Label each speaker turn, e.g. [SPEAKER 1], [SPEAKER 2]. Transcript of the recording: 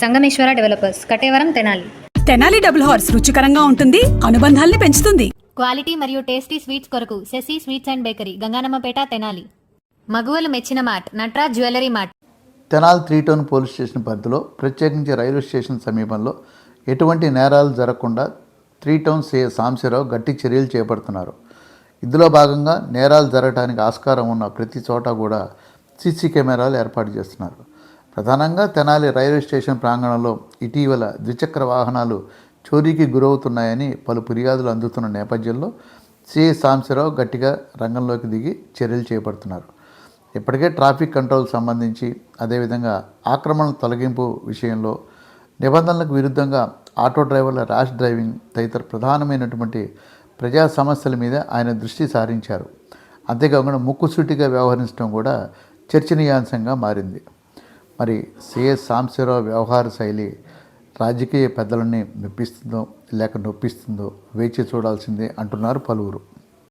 [SPEAKER 1] Sangameswara developers Katevaram Tenali.
[SPEAKER 2] Tenali double horse రుచికరంగా ఉంటుంది అనుబంధాల్ని పెంచుతుంది.
[SPEAKER 1] క్వాలిటీ మరియు టేస్టీ స్వీట్స్ కొరకు Sasi sweets and bakery Ganganammapeta Tenali. మగువలు మెచ్చిన mart Natraj jewellery mart
[SPEAKER 3] Tenali three town police station పరిధిలో ప్రత్యేకించి రైల్వే స్టేషన్ సమీపంలో ఎటువంటి నేరాలు జరగకుండా త్రీ టౌన్ సే సాంశీరావు గట్టి చర్యలు చేపడుతున్నారు. ఇందులో భాగంగా నేరాలు జరగడానికి ఆస్కారం ఉన్న ప్రతి చోట కూడా సీసీ కెమెరాలు ఏర్పాటు చేస్తున్నారు. ప్రధానంగా తెనాలి రైల్వే స్టేషన్ ప్రాంగణంలో ఇటీవల ద్విచక్ర వాహనాలు చోరీకి గురవుతున్నాయని పలు ఫిర్యాదులు అందుతున్న నేపథ్యంలో సిఐ సాంశీరావు గట్టిగా రంగంలోకి దిగి చర్యలు చేపడుతున్నారు. ఇప్పటికే ట్రాఫిక్ కంట్రోల్ సంబంధించి అదేవిధంగా ఆక్రమణ తొలగింపు విషయంలో నిబంధనలకు విరుద్ధంగా ఆటో డ్రైవర్ల ర్యాష్ డ్రైవింగ్ తదితర ప్రధానమైనటువంటి ప్రజా సమస్యల మీద ఆయన దృష్టి సారించారు. అంతేకాకుండా ముక్కుసూటిగా వ్యవహరించడం కూడా చర్చనీయాంశంగా మారింది. మరి సిఎస్ సాంబశివరావు వ్యవహార శైలి రాజకీయ పెద్దలని మెప్పిస్తుందో లేక నొప్పిస్తుందో వేచి చూడాల్సిందే అంటున్నారు పలువురు.